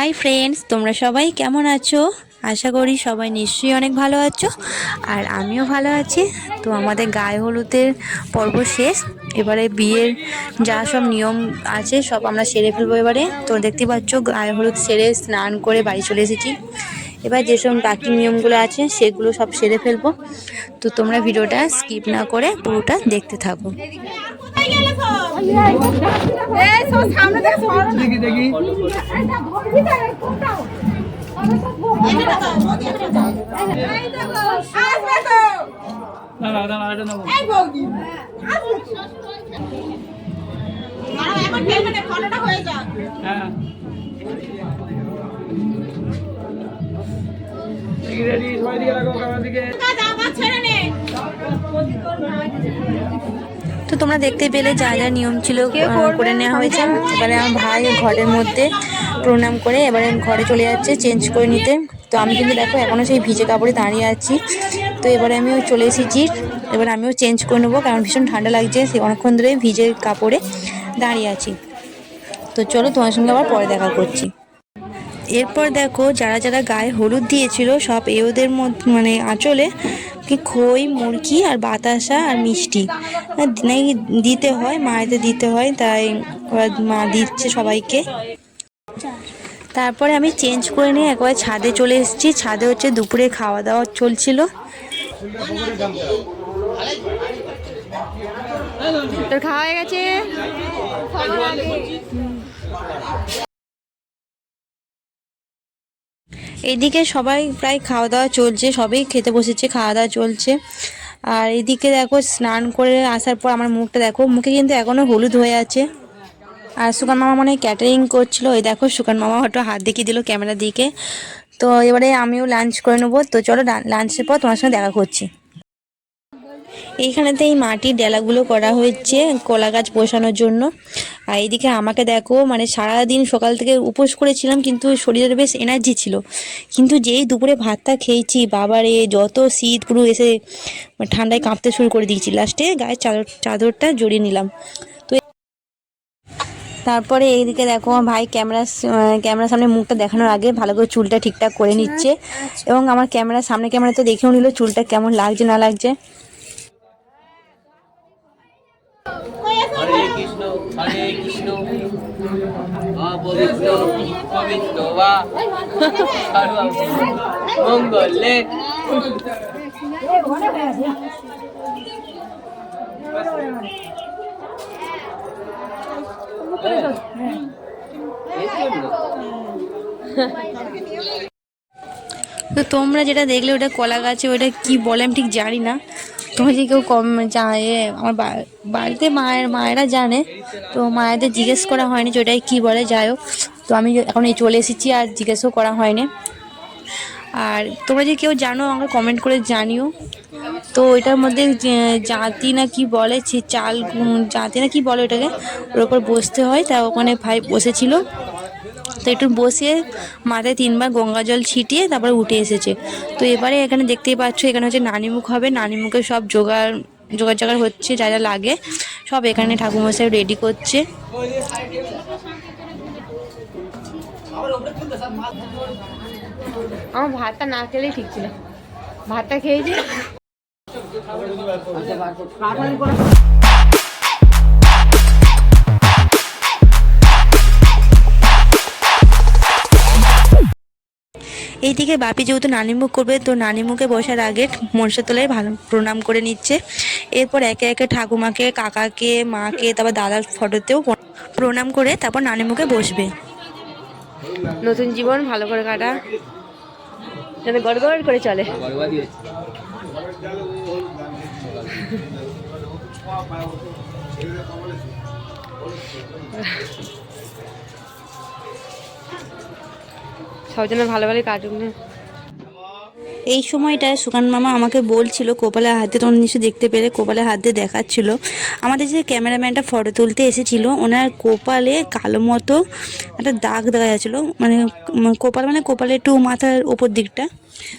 Hi friends তোমরা সবাই কেমন আছো? আশা করি সবাই নিশ্চয়ই অনেক ভালো আছো। আর আমিও ভালো আছি। তো আমাদের গায়ে হলুদের পর্ব শেষ। এবারে বিয়ের যা সব নিয়ম আছে, সব আমরা সেরে ফেলব এবারে। তো দেখতে পাচ্ছ, গায়ে হলুদ সেরে স্নান করে বাড়ি চলে এসেছি। এবার যেসব বাকি নিয়মগুলো আছে, সেগুলো সব সেরে ফেলব। তো তোমরা ভিডিওটা স্কিপ না করে পুরোটা দেখতে থাকো। দেখি দেখি না না এটা নেব এখন ফেলবে ফটোটা হয়ে যাক হ্যাঁ রেডি সবাই দিকে রাখো তোমরা দেখতে পেলে যা যা নিয়ম ছিল করে নেওয়া হয়েছে। এবারে আমার ভাই ঘরের মধ্যে প্রণাম করে এবারে ঘরে চলে যাচ্ছে চেঞ্জ করে নিতে। তো আমি কিন্তু দেখো এখনও সেই ভিজে কাপড়ে দাঁড়িয়ে আছি। তো এবারে আমিও চলে এসেছি। এবার আমিও চেঞ্জ করে নেব, কারণ ভীষণ ঠান্ডা লাগছে, সে অনেকক্ষণ ধরে ভিজে কাপড়ে দাঁড়িয়ে আছি। তো চলো তোমার সঙ্গে আবার পরে দেখা করছি। এরপর দেখো যারা যারা গায়ে হলুদ দিয়েছিল, সব এওদের মধ্যে মানে আঁচলে কি খই মুরগি আর বাতাসা আর মিষ্টি। নাকি দিতে হয় মায়েতে দিতে হয় তাই ওরা মা দিচ্ছে সবাইকে। তারপরে আমি চেঞ্জ করে নিয়ে একবার ছাদে চলে এসেছি। ছাদে হচ্ছে দুপুরে খাওয়া দাওয়া চলছিল তোর খাওয়া হয়ে গেছে। এদিকে সবাই প্রায় খাওয়া দাওয়া চলছে, সবাই খেতে বসেছে, খাওয়া দাওয়া চলছে। আর এদিকে দেখো স্নান করে আসার পর আমার মুখটা দেখো, মুখে কিন্তু এখনও হলুদ হয়ে আছে। আর সুকান মামা মনে ক্যাটারিং করছিল ওই দেখো সুকান মামা হয়তো হাত দেখিয়ে দিল ক্যামেরা দিকে। তো এবারে আমিও লাঞ্চ করে নেব। তো চলো লাঞ্চের পর তোমার সঙ্গে দেখা করছি। এইখানেতে এই মাটির ডেলাগুলো করা হয়েছে কলা গাছ বসানোর জন্য। আর এইদিকে আমাকে দেখো মানে সারাদিন সকাল থেকে উপোস করেছিলাম কিন্তু শরীরের বেশ এনার্জি ছিল। কিন্তু যেই দুপুরে ভাতটা খেয়েছি বাবারে যত শীত পুরো এসে ঠান্ডায় কাঁপতে শুরু করে দিয়েছি। লাস্টে গায়ের চাদর চাদরটা জড়িয়ে নিলাম। তো তারপরে এইদিকে দেখো আমার ভাই ক্যামেরা ক্যামেরার সামনে মুখটা দেখানোর আগে ভালো করে চুলটা ঠিকঠাক করে নিচ্ছে। এবং আমার ক্যামেরার সামনে ক্যামেরা তো দেখেও নিল চুলটা কেমন লাগছে না লাগছে। কৃষ্ণ, হরে কৃষ্ণ। অপবিত্র, পবিত্র বা মঙ্গলে তো তোমরা যেটা দেখলে ওটা কলা গাছে ওটা কি বলে আমি ঠিক জানি না। তোমরা যে কেউ কম জানে আমার বাড়িতে মায়ের, মায়েরা জানে, তো মায়েদের জিজ্ঞেস করা হয়নি যে ওটাই কী বলে, যাই হোক। তো আমি এখন এই চলে এসেছি আর জিজ্ঞেসও করা হয়নি। আর তোমরা যে কেউ জানো, আমাকে কমেন্ট করে জানিও। তো এটার মধ্যে জাতি না কি বলে চাল জাতি না কি বলে ওটাকে, ওর ওপর বসতে হয়। তা ওখানে ভাই বসেছিল। তো একটু বসে মাথায় তিনবার গঙ্গা জল ছিটিয়ে তারপরে উঠে এসেছে। তো এবারে এখানে দেখতেই পাচ্ছ এখানে হচ্ছে নানিমুখ হবে। নানিমুখে সব জোগাড় জোগাড় জাগাড় হচ্ছে যা যা লাগে সব এখানে ঠাকুমশাই রেডি করছে। আমার ভাতটা না খেলেই ঠিক ছিল। ভাতটা খেয়েছি। এইদিকে বাপি যেহেতু নানিমুখ করবে, তো নানিমুখে বসার আগে মনসা তলায় ভালো প্রণাম করে নিচ্ছে। এরপর একে একে ঠাকুমাকে, কাকাকে, মাকে, তারপর দাদার ফটোতেও প্রণাম করে তারপর নানিমুখে বসবে। নতুন জীবন, ভালো করে কাটা। যাতে গড় গড় করে চলে। সব জন্য ভালো ভালো না এই সময়টায় সুকান মামা আমাকে বলছিল, কপালের হাতে তোমরা নিশ্চয়ই দেখতে পেলে কপালের হাত দিয়ে দেখাচ্ছিল। আমাদের যে ক্যামেরাম্যানটা ফটো তুলতে এসেছিল, ওনার কোপালে কালো মতো একটা দাগ দেখা যাচ্ছিল। মানে কপাল মানে কোপালে একটু মাথার ওপর দিকটা।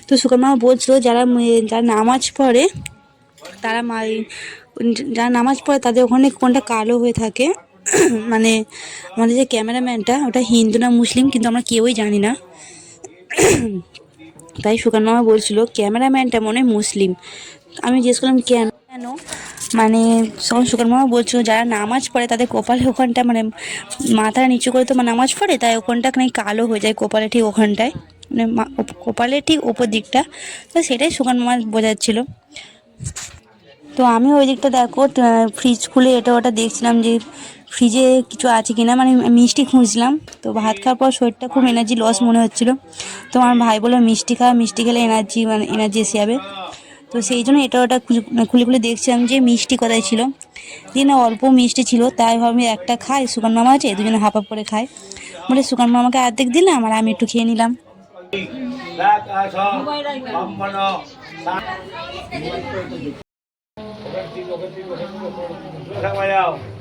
তো সুকান মামা বলছিল, যারা যারা নামাজ পড়ে, তারা যারা নামাজ পড়ে, তাদের ওখানে কোনটা কালো হয়ে থাকে। মানে আমাদের যে ক্যামেরাম্যানটা, ওটা হিন্দু না মুসলিম, কিন্তু আমরা কেউই জানি না। তাই সুকান মামা বলছিল, ক্যামেরাম্যানটা মনে মুসলিম। আমি জিজ্ঞেস করলাম, কেন? কেন মানে তখন সুকান মামা বলছিল, যারা নামাজ পড়ে, তাদের কপালে ওখানটা মানে মাথা নিচু করে তো নামাজ পড়ে, তাই ওখানটা কালো হয়ে যায়, কপালে ঠিক ওখানটায়। মানে কপালে ঠিক ওপর দিকটা। তো সেটাই সুকান মামা বোঝাচ্ছিল। তো আমি ওই দিকটা দেখো ফ্রিজ খুলে এটা ওটা দেখছিলাম যে ফ্রিজে কিছু আছে কিনা মানে মিষ্টি খুঁজছিলাম তো ভাত খাওয়ার পর শরীরটা খুব এনার্জি লস মনে হচ্ছিল। তো আমার ভাই বলল, মিষ্টি খা, মিষ্টি খেলে এনার্জি মানে এনার্জি এসে যাবে। তো সেই জন্য এটা ওটা মানে খুলে খুলে দেখছিলাম যে মিষ্টি কোথায় ছিল। দিয়ে না অল্প মিষ্টি ছিল, তাই ভাবি একটা খাই সুকান মামা আছে, দুজনে হাফ হাফ করে খাই। বলে সুকান মামাকে অর্ধেক দিলাম আর আমি একটু খেয়ে নিলাম। 또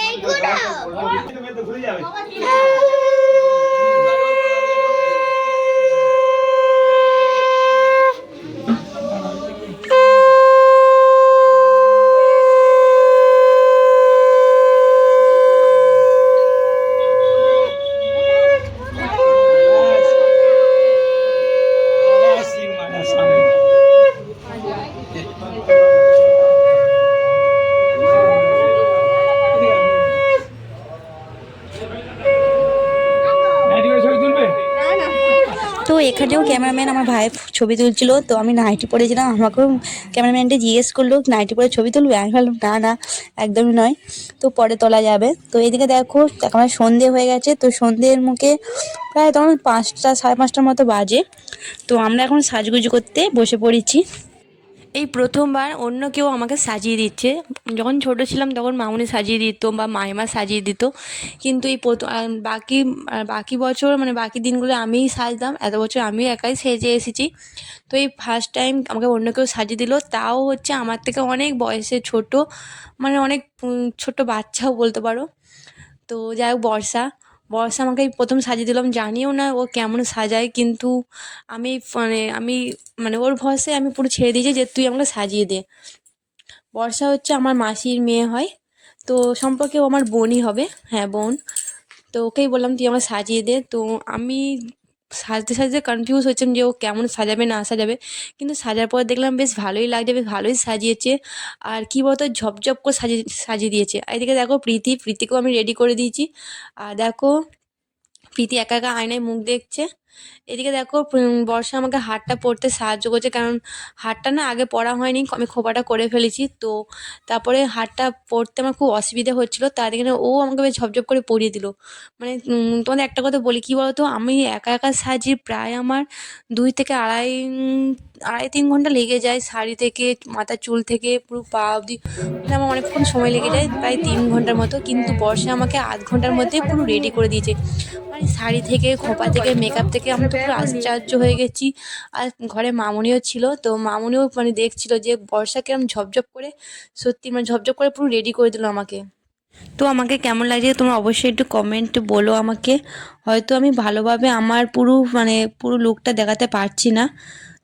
તમે તો এখানেও ক্যামেরাম্যান আমার ভাই ছবি তুলছিল, তো আমি নাইটি পরেছিলাম আমাকেও ক্যামেরাম্যানটি জিজ্ঞেস করল, নাইটি পরে ছবি তুলবে? আমি ভাবলাম না না, একদমই নয়। তো পরে তোলা যাবে। তো এদিকে দেখো এখন সন্ধে হয়ে গেছে, তো সন্ধের মুখে প্রায় তখন পাঁচটা, সাড়ে পাঁচটার মতো বাজে। তো আমরা এখন সাজগুজ করতে বসে পড়েছি। এই প্রথমবার অন্য কেউ আমাকে সাজিয়ে দিচ্ছে। যখন ছোট ছিলাম তখন মামুনি সাজিয়ে দিত বা মাইমা সাজিয়ে দিত। কিন্তু এই প্রথম বাকি বাকি বছর মানে বাকি দিনগুলো আমিই সাজতাম, এত বছর আমিও একাই সেজে এসেছি। তো এই ফার্স্ট টাইম আমাকে অন্য কেউ সাজিয়ে দিল, তাও হচ্ছে আমার থেকে অনেক বয়সে ছোট মানে অনেক ছোট বাচ্চাও বলতে পারো। তো যাই হোক, বর্ষা বর্ষা আমাকে প্রথম সাজিয়ে দিলাম, জানিও না ও কেমন সাজায়, কিন্তু আমি মানে আমি মানে ওর ভরসায় আমি পুরো ছেড়ে দিয়েছি যে তুই আমাকে সাজিয়ে দে। বর্ষা হচ্ছে আমার মাসির মেয়ে হয়, তো সম্পর্কে ও আমার বোনই হবে হ্যাঁ বোন। তো ওকেই বললাম তুই আমাকে সাজিয়ে দে, তো আমি সাজতে সাজতে কনফিউজ হচ্ছে যে ও কেমন সাজাবে, না সাজাবে। কিন্তু সাজার পর দেখলাম বেশ ভালোই লাগছে, বেশ ভালোই সাজিয়েছে। আর কী বলতো, ঝপঝপ করে সাজিয়ে সাজিয়ে দিয়েছে। এদিকে দেখো প্রীতি, প্রীতিকেও আমি রেডি করে দিয়েছি। আর দেখো, প্রীতি একা একা আয়নায় মুখ দেখছে। এদিকে দেখো বর্ষা আমাকে হারটা পরতে সাহায্য করছে, কারণ হারটা না আগে পরা হয়নি, আমি খোপাটা করে ফেলেছি। তো তারপরে হারটা পরতে আমার খুব অসুবিধা হচ্ছিল, তার দিকে ও আমাকে বেশ ঝপঝপ করে পরিয়ে দিল। মানে তোমাদের একটা কথা বলি, কী বলতো, আমি একা একা সাজি প্রায় আমার দুই থেকে আড়াই আড়াই তিন ঘণ্টা লেগে যায় শাড়ি থেকে, মাথার চুল থেকে, পুরো পা অবধি। মানে আমার অনেকক্ষণ সময় লেগে যায়, প্রায় তিন ঘণ্টার মতো, কিন্তু বর্ষা আমাকে আধ ঘণ্টার মধ্যে পুরো রেডি করে দিয়েছে। মানে শাড়ি থেকে, খোপা থেকে মেকআপ থেকে আমি তো পুরো আশ্চর্য হয়ে গেছি। আর ঘরে মামুনিও ছিল তো মামুনিও মানে দেখছিল যে বর্ষা কেমন ঝপঝপ করে সত্যি মানে ঝপঝপ করে পুরো রেডি করে দিল আমাকে। তো আমাকে কেমন লাগছে তোমরা অবশ্যই একটু কমেন্ট বলো আমাকে। হয়তো আমি ভালোভাবে আমার পুরো মানে পুরো লুকটা দেখাতে পারছি না।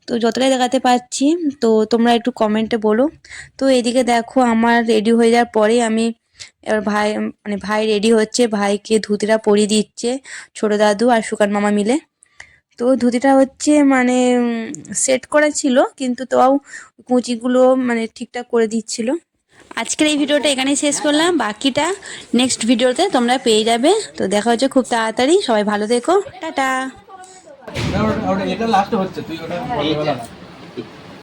তো যতটাই দেখাতে পারছি তো তোমরা একটু কমেন্টে বলো। তো এদিকে দেখো আমার রেডি হয়ে যাওয়ার পরেই আমি এবার ভাই মানে ভাই রেডি হচ্ছে ভাইকে ধুতিরা পরিয়ে দিচ্ছে ছোটো দাদু আর সুকান মামা মিলে। তো ধুতিটা হচ্ছে মানে সেট করা ছিল কিন্তু তাও কুচিগুলো মানে ঠিকঠাক করে দিচ্ছিল। আজকের এই ভিডিওটা এখানেই শেষ করলাম। বাকিটা নেক্সট ভিডিওতে তোমরা পেয়ে যাবে। তো দেখা হচ্ছে খুব তাড়াতাড়ি। সবাই ভালো থেকো। টাটা।